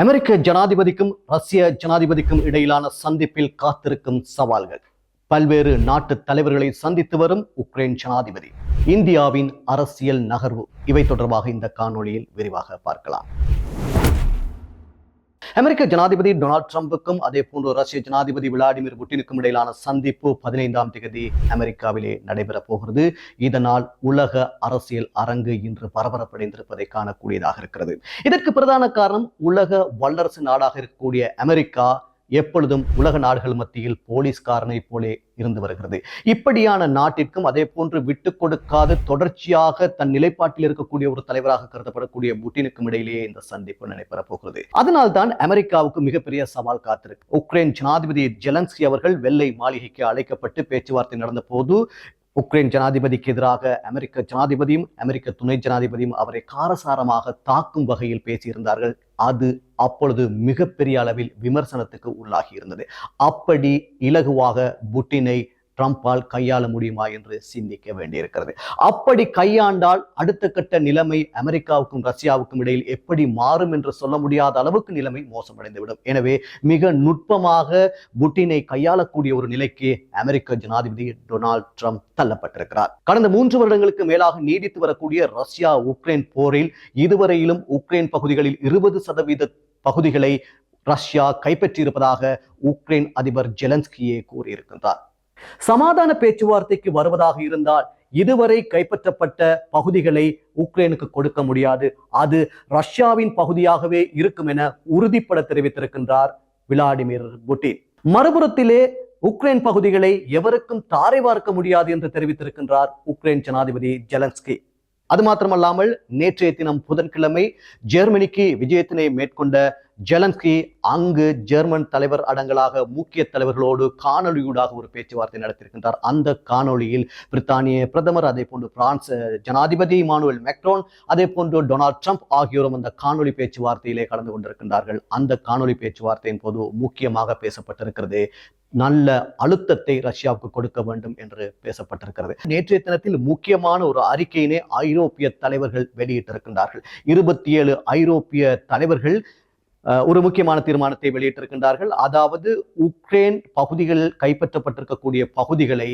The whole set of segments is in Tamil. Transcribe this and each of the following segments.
அமெரிக்க ஜனாதிபதிக்கும் ரஷ்ய ஜனாதிபதிக்கும் இடையிலான சந்திப்பில் காத்திருக்கும் சவால்கள். பல்வேறு நாட்டு தலைவர்களை சந்தித்து வரும் உக்ரைன் ஜனாதிபதி இந்தியாவின் அரசியல் நகர்வு. இவை தொடர்பாக இந்த காணொளியில் விரிவாக பார்க்கலாம். அமெரிக்க ஜனாதிபதி டொனால்ட் ட்ரம்புக்கும் அதே போன்று ரஷ்ய ஜனாதிபதி விளாடிமிர் புட்டினுக்கும் இடையிலான சந்திப்பு பதினைந்தாம் தேதி அமெரிக்காவிலே நடைபெறப் போகிறது. இதனால் உலக அரசியல் அரங்கு இன்று பரபரப்படைந்திருப்பதை காணக்கூடியதாக இருக்கிறது. இதற்கு பிரதான காரணம் உலக வல்லரசு நாடாக இருக்கக்கூடிய அமெரிக்கா எப்பொழுதும் உலக நாடுகள் மத்தியில் போலீஸ்காரனை போலே இருந்து வருகிறது. இப்படியான நாட்டிற்கும் அதே போன்று விட்டு கொடுக்காது தொடர்ச்சியாக தன் நிலைப்பாட்டில் இருக்கக்கூடிய ஒரு தலைவராக கருதப்படக்கூடிய புட்டினுக்கும் இடையிலேயே இந்த சந்திப்பு நடைபெற போகிறது. அதனால் தான் அமெரிக்காவுக்கு மிகப்பெரிய சவால் காத்திருக்கு. உக்ரைன் ஜனாதிபதி ஜெலன்ஸ்கி அவர்கள் வெள்ளை மாளிகைக்கு அழைக்கப்பட்டு பேச்சுவார்த்தை நடந்த போது உக்ரைன் ஜனாதிபதிக்கு எதிராக அமெரிக்க ஜனாதிபதியும் அமெரிக்க துணை ஜனாதிபதியும் அவரை காரசாரமாக தாக்கும் வகையில் பேசியிருந்தார்கள். அது அப்பொழுது மிகப்பெரிய அளவில் விமர்சனத்துக்கு உள்ளாகி இருந்தது. அப்படி இலகுவாக புட்டினை ட்ரம்பால் கையாள முடியுமா என்று சிந்திக்க வேண்டியிருக்கிறது. அப்படி கையாண்டால் அடுத்த கட்ட நிலைமை அமெரிக்காவுக்கும் ரஷ்யாவுக்கும் இடையில் எப்படி மாறும் என்று சொல்ல முடியாத அளவுக்கு நிலைமை மோசமடைந்துவிடும். எனவே மிக நுட்பமாக புட்டினை கையாளக்கூடிய ஒரு நிலைக்கு அமெரிக்க ஜனாதிபதி டொனால்ட் ட்ரம்ப் தள்ளப்பட்டிருக்கிறார். கடந்த மூன்று வருடங்களுக்கு மேலாக நீடித்து வரக்கூடிய ரஷ்யா உக்ரைன் போரில் இதுவரையிலும் உக்ரைன் பகுதிகளில் இருபது சதவீத பகுதிகளை ரஷ்யா கைப்பற்றியிருப்பதாக உக்ரைன் அதிபர் ஜெலன்ஸ்கியே கூறியிருக்கின்றார். சமாதான பேச்சுவார்த்தைக்கு வருவதாக இருந்தால் இதுவரை கைப்பற்றப்பட்ட பகுதிகளை உக்ரைனுக்கு கொடுக்க முடியாது. அது ரஷ்யாவின் பகுதியாகவே இருக்கும் என உறுதிப்பட தெரிவித்திருக்கின்றார் விளாடிமிர் புட்டின். மறுபுறத்திலே உக்ரைன் பகுதிகளை எவருக்கும் தாரை வார்க்க முடியாது என்று தெரிவித்திருக்கின்றார் உக்ரைன் ஜனாதிபதி ஜெலன்ஸ்கி. அது மாத்திரமல்லாமல் நேற்றைய தினம் புதன்கிழமை ஜெர்மனிக்கு விஜயத்தினை மேற்கொண்ட ஜெலன்ஸ்கி அங்கு ஜெர்மன் தலைவர் அடங்கலாக முக்கிய தலைவர்களோடு காணொலியூடாக ஒரு பேச்சுவார்த்தை நடத்தியிருக்கின்றார். அந்த காணொளியில் பிரித்தானிய பிரதமர் அதே போன்று பிரான்ஸ் ஜனாதிபதி இமானுவேல் மெக்ரோன் அதே போன்று டொனால்ட் ட்ரம்ப் ஆகியோரும் அந்த காணொலி பேச்சுவார்த்தையிலே கலந்து கொண்டிருக்கின்றார்கள். அந்த காணொலி பேச்சுவார்த்தையின் போது முக்கியமாக பேசப்பட்டிருக்கிறது நல்ல அழுத்தத்தை ரஷ்யாவுக்கு கொடுக்க வேண்டும் என்று பேசப்பட்டிருக்கிறது. நேற்றைய தினத்தில் முக்கியமான ஒரு அறிக்கையினை ஐரோப்பிய தலைவர்கள் வெளியிட்டிருக்கின்றார்கள். இருபத்தி ஏழு ஐரோப்பிய தலைவர்கள் ஒரு முக்கியமான தீர்மானத்தை வெளியிட்டிருக்கின்றார்கள். அதாவது உக்ரைன் பகுதிகள் கைப்பற்றப்பட்டிருக்கக்கூடிய பகுதிகளை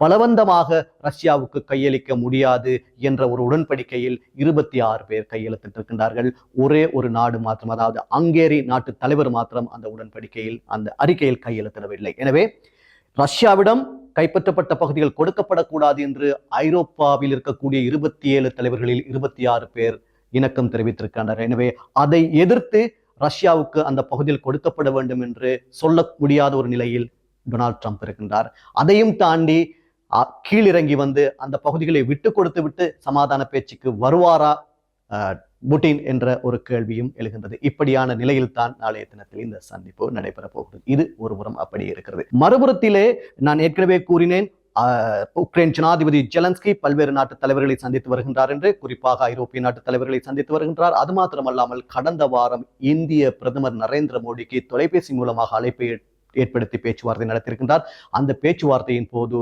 பலவந்தமாக ரஷ்யாவுக்கு கையளிக்க முடியாது என்ற ஒரு உடன்படிக்கையில் இருபத்தி ஆறு பேர் கையெழுத்திட்டிருக்கின்றார்கள். ஒரே ஒரு நாடு மாத்திரம் அதாவது அங்கேரி நாட்டு தலைவர் மாத்திரம் அந்த உடன்படிக்கையில் அந்த அறிக்கையில் கையெழுத்திடவில்லை. எனவே ரஷ்யாவிடம் கைப்பற்றப்பட்ட பகுதிகள் கொடுக்கப்படக்கூடாது என்று ஐரோப்பாவில் இருக்கக்கூடிய இருபத்தி ஏழு தலைவர்களில் இருபத்தி ஆறு பேர் இணக்கம் தெரிவித்திருக்கின்றனர். எனவே அதை எதிர்த்து ரஷ்யாவுக்கு அந்த பகுதியில் கொடுக்கப்பட வேண்டும் என்று சொல்ல முடியாத ஒரு நிலையில் டொனால்ட் ட்ரம்ப் இருக்கின்றார். அதையும் தாண்டி கீழிறங்கி வந்து அந்த பகுதிகளை விட்டு கொடுத்து விட்டு சமாதான பேச்சுக்கு வருவாரா? புட்டின் என்ற ஒரு கேள்வியும் எழுகின்றது. இப்படியான நிலையில் தான் நாளைய தினத்தில் இந்த சந்திப்பு நடைபெற போகிறது இது ஒரு புறம் அப்படி இருக்கிறது. மறுபுறத்திலே நான் ஏற்கனவே கூறினேன் உக்ரைன் ஜனாதிபதி ஜெலன்ஸ்கி பல்வேறு நாட்டு தலைவர்களை சந்தித்து வருகின்றார் என்று குறிப்பாக ஐரோப்பிய நாட்டு தலைவர்களை சந்தித்து வருகின்றார். அது மாத்திரமல்லாமல் கடந்த வாரம் இந்திய பிரதமர் நரேந்திர மோடிக்கு தொலைபேசி மூலமாக அழைப்பை ஏற்படுத்தி பேச்சுவார்த்தை நடத்தியிருக்கின்றார். அந்த பேச்சுவார்த்தையின் போது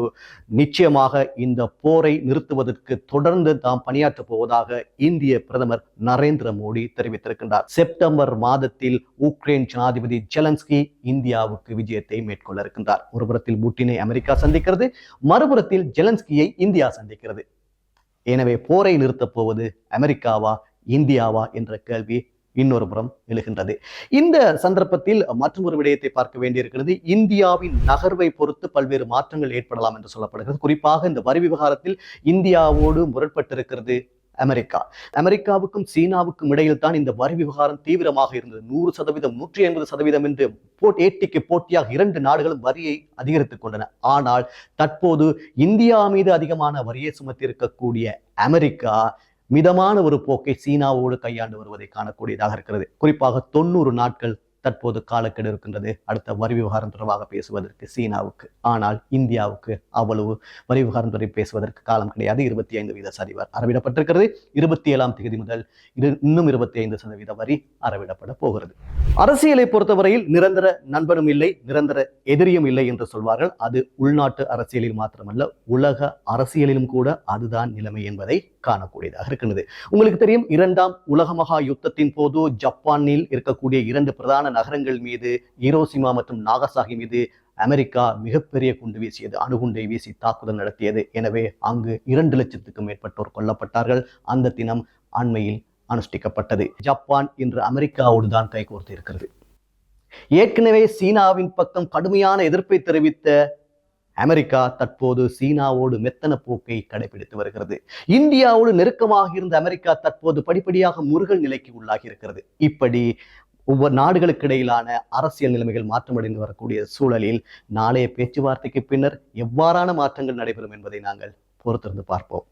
நிச்சயமாக இந்த போரை நிறுத்துவதற்கு தொடர்ந்து தாம் பணியாற்றப் போவதாக இந்திய பிரதமர் நரேந்திர மோடி தெரிவித்திருக்கின்றார். செப்டம்பர் மாதத்தில் உக்ரைன் ஜனாதிபதி ஜெலன்ஸ்கி இந்தியாவுக்கு விஜயத்தை மேற்கொள்ள இருக்கின்றார். ஒருபுறத்தில் புட்டினை அமெரிக்கா சந்திக்கிறது மறுபுறத்தில் ஜெலன்ஸ்கியை இந்தியா சந்திக்கிறது. எனவே போரை நிறுத்தப் போவது அமெரிக்காவா இந்தியாவா என்ற கேள்வி இன்னொரு புறம் எழுகின்றது. இந்த சந்தர்ப்பத்தில் மற்றொரு விடயத்தை பார்க்க வேண்டியிருக்கிறது. இந்தியாவின் நகர்வை பொறுத்து பல்வேறு மாற்றங்கள் ஏற்படலாம் என்று சொல்லப்படுகிறது. குறிப்பாக இந்த வரி விவகாரத்தில் இந்தியாவோடு முரண்பட்டிருக்கிறது அமெரிக்கா. அமெரிக்காவுக்கும் சீனாவுக்கும் இடையில் தான் இந்த வரி விவகாரம் தீவிரமாக இருந்தது. நூறு சதவீதம் நூற்றி ஐம்பது சதவீதம் என்று போட் ஏட்டிக்கு போட்டியாக இரண்டு நாடுகளும் வரியை அதிகரித்துக் கொண்டன. ஆனால் தற்போது இந்தியா மீது அதிகமான வரியை சுமத்தி இருக்கக்கூடிய அமெரிக்கா மிதமான ஒரு போக்கை சீனாவோடு கையாண்டு வருவதை காணக்கூடியதாக இருக்கிறது. குறிப்பாக தொண்ணூறு நாட்கள் தற்போது காலக்கெடு இருக்கின்றது. அடுத்த வரி விவகாரம் தொடர்பாக பேசுவதற்கு சீனாவுக்கு. ஆனால் இந்தியாவுக்கு அவ்வளவு வரி விவகாரம் தொடர்பு பேசுவதற்கு காலம் கிடையாது. இருபத்தி ஐந்து வீத சரிவர் அறவிடப்பட்டிருக்கிறது. இருபத்தி ஏழாம் தேதி முதல் இரு- இன்னும் இருபத்தி ஐந்து சதவீத வரி அறவிடப்பட போகிறது. அரசியலை பொறுத்தவரையில் நிரந்தர நண்பனும் இல்லை நிரந்தர எதிரியும் இல்லை என்று சொல்வார்கள். அது உள்நாட்டு அரசியலில் மாத்திரமல்ல உலக அரசியலிலும் கூட அதுதான் நிலைமை என்பதை காணக்கூடியதாக இருக்கின்றது. உங்களுக்கு தெரியும் இரண்டாம் உலக மகா யுத்தத்தின் போது ஜப்பானில் இருக்கக்கூடிய இரண்டு பிரதான நகரங்கள் மீது ஈரோசிமா மற்றும் நாகசாகி மீது அமெரிக்கா மிகப்பெரிய குண்டு வீசியது அணுகுண்டை வீசி தாக்குதல் நடத்தியது. எனவே அங்கு இரண்டு லட்சத்துக்கும் மேற்பட்டோர் கொல்லப்பட்டார்கள். அந்த தினம் அண்மையில் அனுஷ்டிக்கப்பட்டது. ஜப்பான் இன்று அமெரிக்காவோடு தான் கைகோர்த்து இருக்கிறது ஏற்கனவே சீனாவின் பக்கம் கடுமையான எதிர்ப்பை தெரிவித்த அமெரிக்கா தற்போது சீனாவோடு மெத்தன போக்கை கடைபிடித்து வருகிறது. இந்தியாவோடு நெருக்கமாக இருந்த அமெரிக்கா தற்போது படிப்படியாக முருகல் நிலைக்கு உள்ளாகி இருக்கிறது இப்படி ஒவ்வொரு நாடுகளுக்கு இடையிலான அரசியல் நிலைமைகள் மாற்றமடைந்து வரக்கூடிய சூழலில் நாளைய பேச்சுவார்த்தைக்கு பின்னர் எவ்வாறான மாற்றங்கள் நடைபெறும் என்பதை நாங்கள் பொறுத்திருந்து பார்ப்போம்.